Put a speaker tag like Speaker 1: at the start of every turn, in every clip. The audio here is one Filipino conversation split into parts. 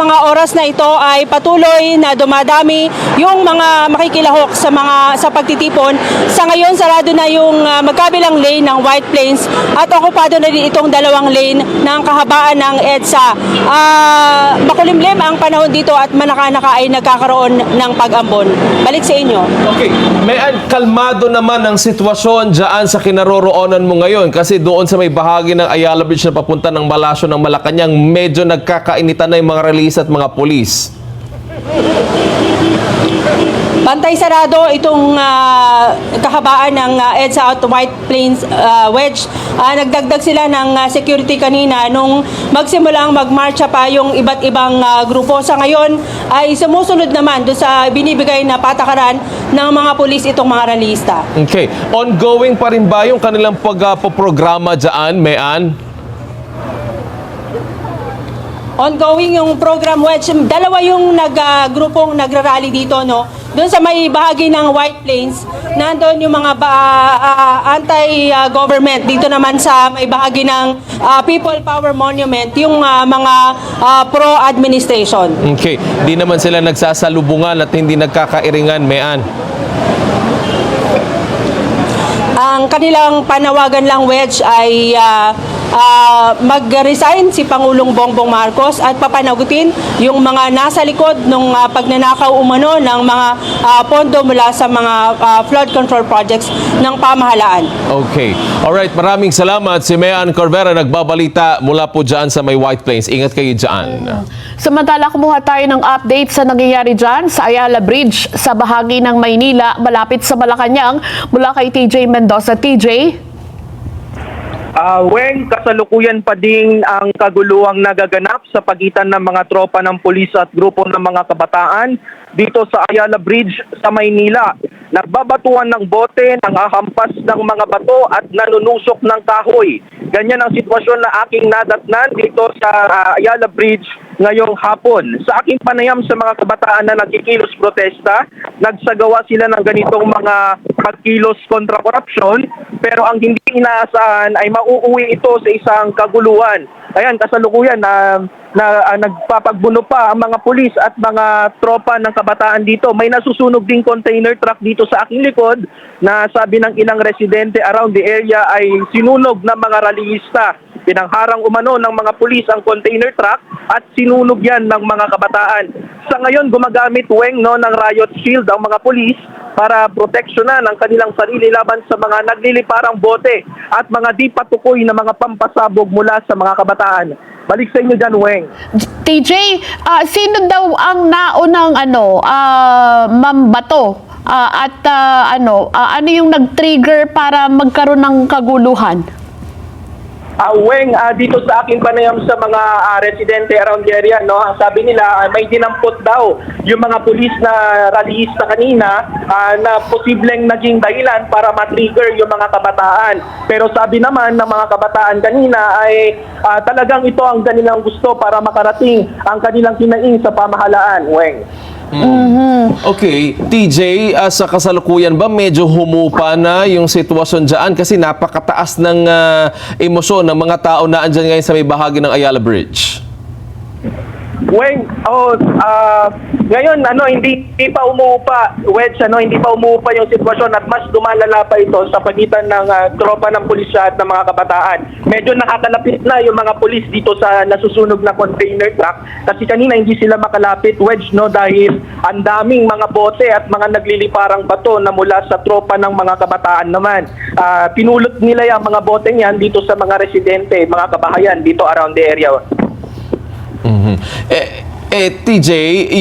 Speaker 1: oras na ito ay patuloy na dumadami yung mga makikilahok sa mga sa pagtitipon. Sa ngayon sarado na yung ah, magkabilang lane ng White Plains at okupado na din itong dalawang lane ng kahabaan ng EDSA. Ah, makulimlim ang panahon dito at manakanaka ay nagkakaroon ng pag-ambon. Balik sa inyo.
Speaker 2: Okay, may kalmado naman ang sitwasyon dyan sa kinaroroonan mo ngayon kasi doon sa may bahagi ng Ayala Bridge na papunta ng Malasyo ng Malacanang medyo nagkakainitan na yung mga release at mga pulis.
Speaker 1: Bantay sarado itong ah, kahabaan ng ah, EDSA at White Plains ah, Wedge. Ah, nagdagdag sila ng ah, security kanina nung magsimulang magmarcha pa yung iba't ibang ah, grupo. Sa ngayon ay sumusunod naman do sa binibigay na patakaran ng mga pulis itong mga realista.
Speaker 2: Okay, ongoing pa rin ba yung kanilang pagpaprograma dyan, Mayan?
Speaker 1: Ongoing yung program Wedge. Dalawa yung nag, ah, grupong nagrarally dito, no? Doon sa may bahagi ng White Plains, nandoon yung mga ba- ah, anti-government. Dito naman sa may bahagi ng ah, People Power Monument, yung ah, mga ah, pro-administration.
Speaker 2: Okay, di naman sila nagsasalubungan at hindi nagkakairingan, Mayan.
Speaker 1: Ang kanilang panawagan lang wedge ay ah, ah, mag-resign si Pangulong Bongbong Marcos at papanagutin yung mga nasa likod ng pagnanakaw umano ng mga ah, pondo mula sa mga ah, flood control projects ng pamahalaan.
Speaker 2: Okay. Alright, maraming salamat. Si Mayan Corvera nagbabalita mula po dyan sa may White Plains. Ingat kayo dyan.
Speaker 3: Samantala, kumuha tayo ng update sa nangyayari dyan sa Ayala Bridge sa bahagi ng Maynila malapit sa Malacanang mula kay TJ Mendoza. TJ?
Speaker 4: Ah, Weng, kasalukuyan pa din ang kaguluhang nagaganap sa pagitan ng mga tropa ng pulis at grupo ng mga kabataan dito sa Ayala Bridge sa Maynila. Nagbabatuan ng bote, nangahampas ng mga bato at nanunusok ng kahoy. Ganyan ang sitwasyon na aking nadatnan dito sa ah, Ayala Bridge ngayong hapon. Sa aking panayam sa mga kabataan na nagkikilos protesta, nagsagawa sila ng ganitong mga pagkilos kontra korupsyon pero ang hindi inaasahan ay mauuwi ito sa isang kaguluhan. Ayan, kasalukuyan na na ah, nagpapagbuno pa ang mga pulis at mga tropa ng kabataan dito. May nasusunog ding container truck dito sa aking likod na sabi ng ilang residente around the area ay sinunog ng mga rallyista. Pinangharang umano ng mga pulis ang container truck at sinunog yan ng mga kabataan. Sa ngayon, gumagamit weng no, ng riot shield ang mga pulis para proteksyonan ang kanilang sarili laban sa mga nagliliparang bote at mga di patukoy na mga pampasabog mula sa mga kabataan. Balik sa inyo dyan, Weng.
Speaker 3: TJ, ah, sino daw ang naunang ano, ah, mambato? Ah, at ah, ano, ah, ano yung nag-trigger para magkaroon ng kaguluhan?
Speaker 4: Ah, Weng, ah, dito sa aking panayam sa mga ah, residente around the area, no, sabi nila ah, may dinampot daw yung mga pulis na rallyista kanina ah, na posibleng naging dahilan para matrigger yung mga kabataan. Pero sabi naman ng mga kabataan kanina ay ah, talagang ito ang kanilang gusto para makarating ang kanilang kinaing sa pamahalaan, Weng.
Speaker 2: Okay, TJ, ah, sa kasalukuyan ba medyo humupa na yung sitwasyon dyan kasi napakataas ng ah, emosyon ng mga tao na andyan ngayon sa may bahagi ng Ayala Bridge?
Speaker 4: Weng, oh, ah, ngayon ano hindi, hindi pa umuupa, Wedge, ano hindi pa umuupa yung sitwasyon at mas lumalala pa ito sa pagitan ng ah, tropa ng pulisya at ng mga kabataan. Medyo nakakalapit na yung mga pulis dito sa nasusunog na container truck kasi kanina hindi sila makalapit, Wedge, no dahil ang daming mga bote at mga nagliliparang bato na mula sa tropa ng mga kabataan naman. Ah, pinulot nila yung mga bote niyan dito sa mga residente, mga kabahayan dito around the area.
Speaker 2: Mhm. Eh, eh, TJ,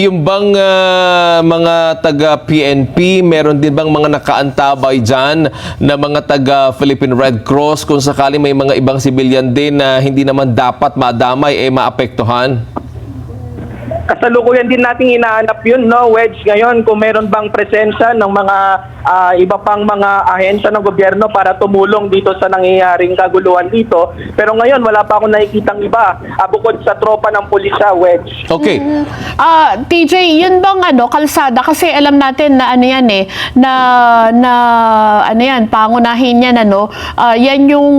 Speaker 2: yung bang ah, mga taga-PNP, meron din bang mga nakaantabay dyan na mga taga-Philippine Red Cross kung sakali may mga ibang sibilyan din na hindi naman dapat madamay, eh maapektuhan?
Speaker 4: Kasalukuyan din nating inaanap yun, no, Wedge, ngayon kung meron bang presensya ng mga ah, iba pang mga ahensya ng gobyerno para tumulong dito sa nangyayaring kaguluhan dito. Pero ngayon, wala pa akong nakikitang iba ah, bukod sa tropa ng pulisya, Wedge.
Speaker 2: Okay.
Speaker 3: Ah, TJ, yun bang ano, kalsada kasi alam natin na ano yan eh, na na ano yan, pangunahin yan ano. Ah, yan yung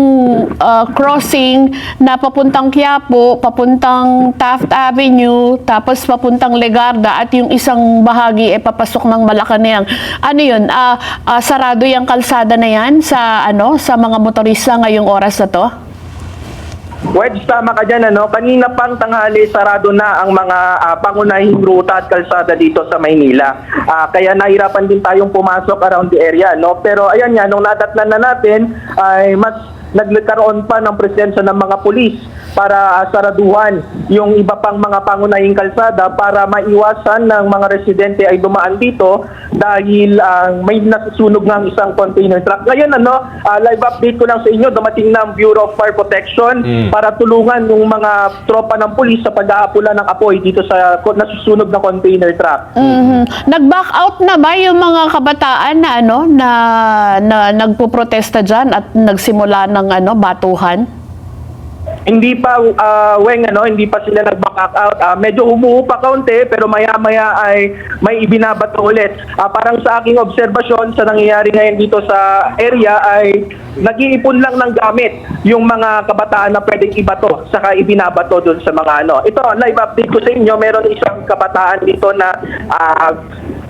Speaker 3: ah, crossing na papuntang Quiapo, papuntang Taft Avenue, tapos Rojas papuntang Legarda at yung isang bahagi ay papasok ng Malacanang. Ano yun? ah, ah, sarado yung kalsada na yan sa ano sa mga motorista ngayong oras na to?
Speaker 4: Wedge, tama ka dyan. Ano? Kanina pang tanghali, sarado na ang mga ah, pangunahing ruta at kalsada dito sa Maynila. Ah, kaya nahirapan din tayong pumasok around the area. No? Pero ayan nga, nung nadatnan na natin, ay mas nagkaroon pa ng presensya ng mga pulis para ah, saraduhan yung iba pang mga pangunahing kalsada para maiwasan ng mga residente ay dumaan dito dahil ah, may nasusunog ng isang container truck. Ngayon ano, ah, live update ko lang sa inyo, dumating na ang Bureau of Fire Protection para tulungan yung mga tropa ng pulis sa pag-aapula ng apoy dito sa nasusunog na container truck.
Speaker 3: Mhm. Nag-back out na ba yung mga kabataan na ano na, na nagpo-protesta diyan at nagsimula ng ano batuhan?
Speaker 4: Hindi pa ah, weng ano, hindi pa sila nag-back out. Ah, medyo humuhu pa kaunti pero maya-maya ay may ibinabato ulit. Ah, parang sa aking obserbasyon sa nangyayari ngayon dito sa area ay nag-iipon lang ng gamit yung mga kabataan na pwedeng ibato saka ibinabato doon sa mga ano. Ito, live update ko sa inyo, meron isang kabataan dito na ah,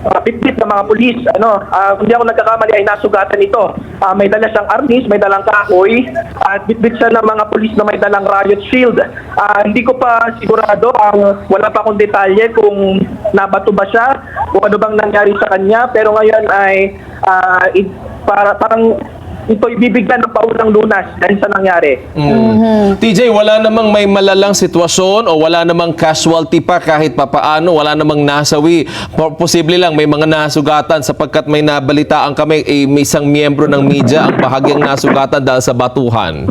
Speaker 4: uh, bitbit ng mga pulis. Ano, ah, kung di ako nagkakamali ay nasugatan ito. Ah, may dala siyang arnis, may dalang kahoy, at bitbit siya ng mga pulis na may dalang riot shield. Ah, hindi ko pa sigurado, ang wala pa akong detalye kung nabato ba siya, kung ano bang nangyari sa kanya, pero ngayon ay ah, i- para, parang ito ibibigyan ng paunang lunas dahil sa nangyari.
Speaker 2: Mm. TJ, wala namang may malalang sitwasyon o wala namang casualty pa kahit papaano, wala namang nasawi. Po- Posible lang may mga nasugatan sapagkat may nabalitaan kami eh, may isang miyembro ng media ang bahagyang nasugatan dahil sa batuhan.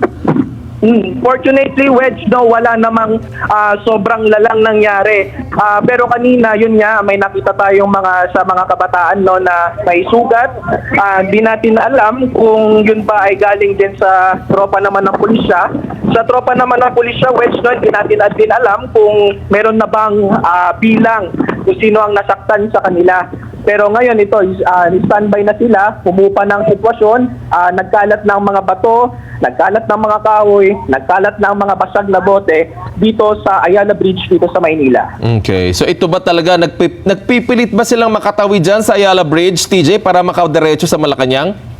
Speaker 4: Mm, Fortunately, Wedge, no, wala namang ah, sobrang lalang nangyari. Ah, pero kanina, yun nga, may nakita tayong mga sa mga kabataan no, na may sugat. Ah, Hindi natin alam kung yun ba ay galing din sa tropa naman ng pulisya. Sa tropa naman ng pulisya, Wedge, no, hindi natin din alam kung meron na bang ah, bilang kung sino ang nasaktan sa kanila. Pero ngayon ito, uh, standby na sila, pumupa ng sitwasyon, ah, nagkalat ng mga bato, nagkalat ng mga kahoy, nagkalat ng mga basag na bote dito sa Ayala Bridge dito sa Maynila.
Speaker 2: Okay. So ito ba talaga, nagpi- nagpipilit ba silang makatawi dyan sa Ayala Bridge, TJ, para makadiretso sa Malacanang?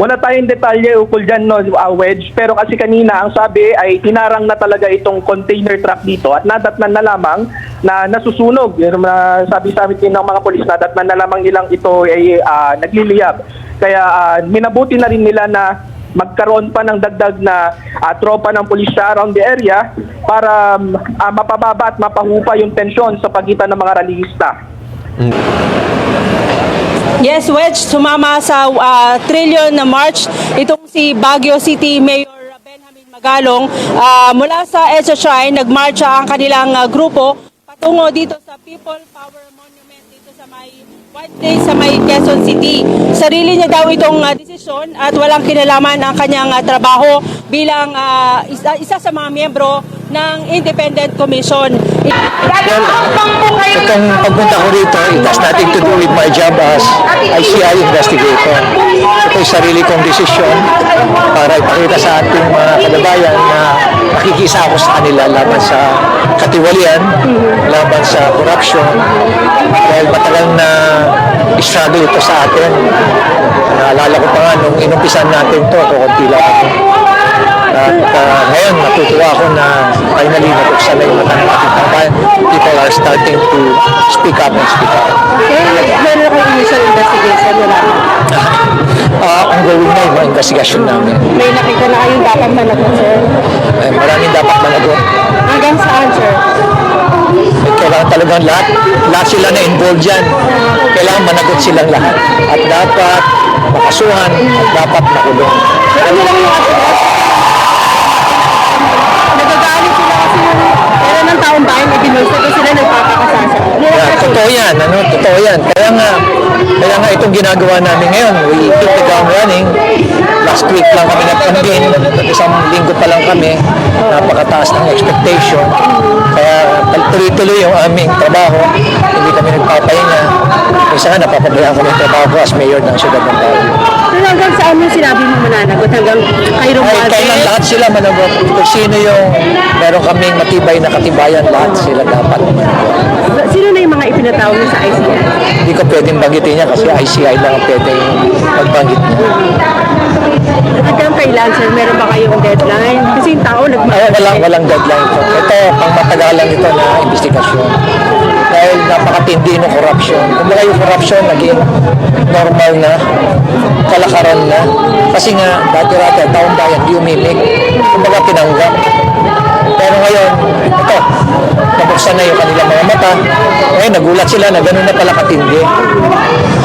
Speaker 4: Wala tayong detalye ukol dyan, no, uh, Wedge. Pero kasi kanina, ang sabi ay hinarang na talaga itong container truck dito at nadatnan na lamang na nasusunog. Yung mga sabi sa amin ng mga polis, nadatnan na lamang nilang ito ay ah, nagliliyab. Kaya ah, minabuti na rin nila na magkaroon pa ng dagdag na ah, tropa ng pulisya around the area para ah, mapababa at mapahupa yung tensyon sa pagitan ng mga rallyista.
Speaker 1: Yes, Wedge, sumama sa ah, trillion na march itong si Baguio City Mayor Benjamin Magalong. Ah, mula sa Shrine, nagmarcha ang kanilang ah, grupo patungo dito sa People Power Monument dito sa may White Place sa may Quezon City. Sarili niya daw itong ah, desisyon at walang kinalaman ang kanyang ah, trabaho bilang ah, isa, isa sa mga miyembro ng Independent Commission.
Speaker 5: Itong pagpunta ko rito, it has nothing to do with my job as ICI investigator. Ito yung sarili kong desisyon para ipakita sa ating mga kadabayan na nakikisa ako sa kanila laban sa katiwalian, laban sa corruption, dahil matagal na struggle ito sa atin. Naalala ko pa nga nung inumpisan natin to, kukunti lang ako. At uh, ngayon, natutuwa ako na finally nabuksan na yung mata ng ating kabayan. People are starting to speak up and speak out.
Speaker 1: Meron akong initial investigation, wala.
Speaker 5: Uh, ongoing na yung mga investigasyon namin.
Speaker 1: May nakita na kayong dapat managot, sir.
Speaker 5: Eh, maraming dapat managot.
Speaker 1: Hanggang saan, sir?
Speaker 5: Kailangan talagang lahat, lahat sila na involved dyan. Kailangan managot silang lahat. At dapat makasuhan at dapat makulong.
Speaker 1: Ano lang yung ng bayan, ibinulsa ko sila nagpapakasasa.
Speaker 5: Yeah, totoo yan, ano, totoo yan. Kaya nga, kaya nga itong ginagawa namin ngayon, we keep the ground running. Last week lang kami nag-convene, isang linggo pa lang kami, napakataas ng expectation. Kaya tuloy-tuloy yung aming trabaho, hindi kami nagpapahinga. Minsan nga napapabayaan kami yung trabaho ko as mayor ng Siyudad ng Baguio.
Speaker 1: Pero hanggang saan mo sinabi mo mananagot? Hanggang kay
Speaker 5: Ay,
Speaker 1: Romualdez?
Speaker 5: kailan lahat sila managot. Kung sino yung meron kaming matibay na katibayan, lahat sila dapat managot.
Speaker 1: Sino na yung mga ipinatawag niyo sa ICI?
Speaker 5: Hindi ko pwedeng banggitin niya kasi ICI lang ang pwedeng magbanggit niya.
Speaker 1: Hanggang kailan, sir? Meron ba kayong deadline? Kasi yung tao nag
Speaker 5: Ay, walang, walang deadline po. Ito, pang matagalan ito na investigasyon. Dahil napakatindi ng corruption. Kumbaga yung corruption naging normal na, kalakaran na. Kasi nga, dati-dati, taong bayan, di umimik. Kumbaga tinanggap. Pero ngayon, ito, nabuksan na yung kanilang mga mata. Ngayon, nagulat sila na gano'n na pala katindi.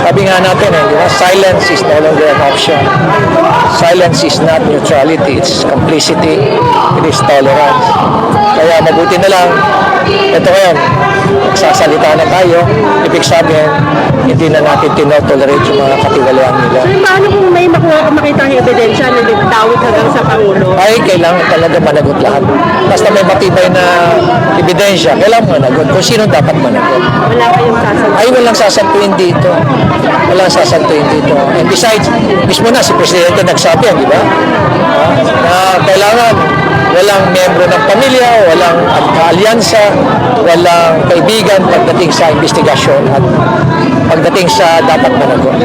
Speaker 5: Sabi nga natin, eh, di ba? silence is no longer an option. Silence is not neutrality, it's complicity, it is tolerance. Kaya mabuti na lang, ito ngayon, nagsasalita na tayo, ibig sabihin, hindi na natin tinotolerate yung mga katiwalian nila.
Speaker 1: Paano kung may makuha makita ang ebidensya na nagtawid hanggang sa Pangulo?
Speaker 5: ay kailangan talaga managot lahat. Basta may matibay na ebidensya, kailangan managot. Kung sino dapat managot.
Speaker 1: Wala kayong sasagot.
Speaker 5: Ay, walang sasantuin dito. Walang sasantuin dito. And besides, mismo na si Presidente nagsabi di ba? Ah, Na kailangan walang miyembro ng pamilya, walang kaalyansa, walang kaibigan pagdating sa investigasyon at pagdating sa dapat managot.